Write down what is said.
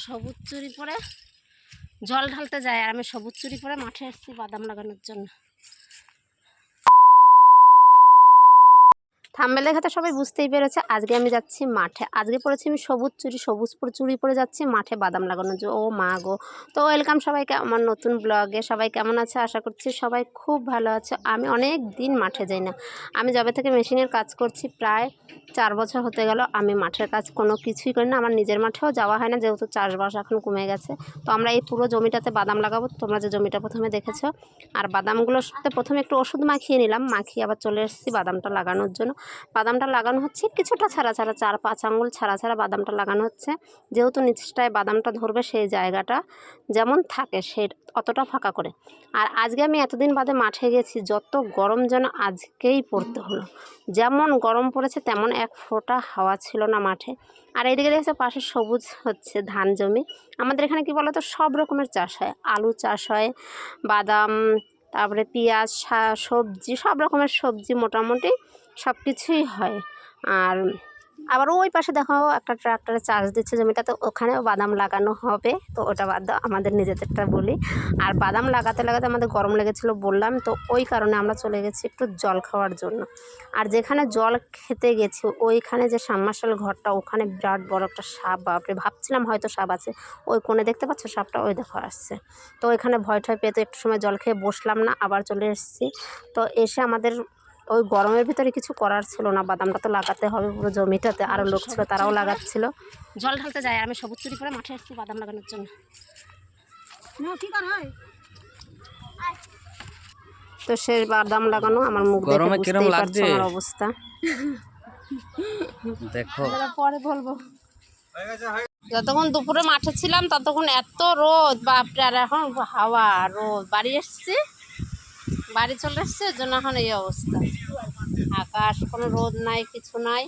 সবুজ চুরি পরে জল ঢালতে যায় আর আমি সবুজ চুরি পরে মাঠে আসছি বাদাম লাগানোর জন্য। থাম্বেল দেখাতে সবাই বুঝতেই পেরেছে। আজকে আমি যাচ্ছি মাঠে। আজকে পড়েছি আমি সবুজ চুরি সবুজ চুরি পরে যাচ্ছি মাঠে বাদাম লাগানোর জন্য ও মা গো। তো ওয়েলকাম সবাইকে আমার নতুন ব্লগে। সবাই কেমন আছে? আশা করছি সবাই খুব ভালো আছে। আমি অনেক দিন মাঠে যাই না। আমি যবে থেকে মেশিনের কাজ করছি। প্রায় চার বছর হতে গেল আমি মাঠের কাজ কোনো কিছুই করি না। আমার নিজের মাঠেও যাওয়া হয় না, যেহেতু চাষবাস এখন কমে গেছে। তো আমরা এই পুরো জমিটাতে বাদাম লাগাবো। তোমরা যে জমিটা প্রথমে দেখেছ। আর বাদামগুলোর সাথে প্রথমে একটু ওষুধ মাখিয়ে নিলাম। মাখিয়ে আবার চলে এসেছি বাদামটা লাগানোর জন্য। বাদামটা লাগানো হচ্ছে, কিছুটা ছাড়া ছাড়া চার পাঁচ আঙুল ছাড়া ছাড়া বাদামটা লাগানো হচ্ছে। যেহেতু নিচটায় বাদামটা ধরবে সেই জায়গাটা যেমন থাকে সে অতটা ফাঁকা করে। আর আজকে আমি এতদিন বাদে মাঠে গেছি, যত গরম যেন আজকেই পড়তে হলো। যেমন গরম পড়েছে তেমন এক ফোঁটা হাওয়া ছিল না মাঠে। আর এইদিকে দেখছে পাশে সবুজ হচ্ছে ধান জমি। আমাদের এখানে কি বলতো, সব রকমের চাষ হয়। আলু চাষ হয়, বাদাম, তারপরে পেঁয়াজ সবজি, সব রকমের সবজি মোটামুটি সব কিছুই হয়। আর আবার ওই পাশে দেখো একটা ট্রাক্টরে চার্জ দিচ্ছে জমিটাতে ওখানেও বাদাম লাগানো হবে। তো ওটা বাদ দাও, আমাদের নিজেদেরটা বলি। আর বাদাম লাগাতে লাগাতে আমাদের গরম লেগেছিলো বললাম, তো ওই কারণে আমরা চলে গেছি একটু জল খাওয়ার জন্য। আর যেখানে জল খেতে গেছি, ওইখানে যে সাবমার্শাল ঘরটা, ওখানে বিরাট বড় একটা সাপ, বাপরে, ভাবছিলাম হয়তো সাপ আছে। ওই কোণে দেখতে পাচ্ছ সাপটা? ওই দেখো আসছে। তো ওইখানে ভয় ঠয় পেতে একটু সময় জল খেয়ে বসলাম না, আবার চলে এসেছি। তো এসে আমাদের ওই গরমের ভিতরে কিছু করার ছিল না বাদামটা তো লাগাতে হবে পুরো জমিটাতে আরও লোক ছিল তারাও লাগাচ্ছিল। জল ঢালতে যায় আমি সবুজ চুরি করে মাঠে এসেছি বাদাম লাগানোর জন্য। তো সে বাদাম লাগানো আমার মুখ গরমে কিরম লাগছে? আমার অবস্থা। দেখো। পরে বলব। যতক্ষণ দুপুরে মাঠে ছিলাম ততক্ষণ এত রোদ বাপরে আর এখন হাওয়া রোদ। বাড়ি এসছি বাড়ি চলে এসছে ওই জন্য এখন এই অবস্থা। আকাশ কোনো রোদ নাই কিছু নাই।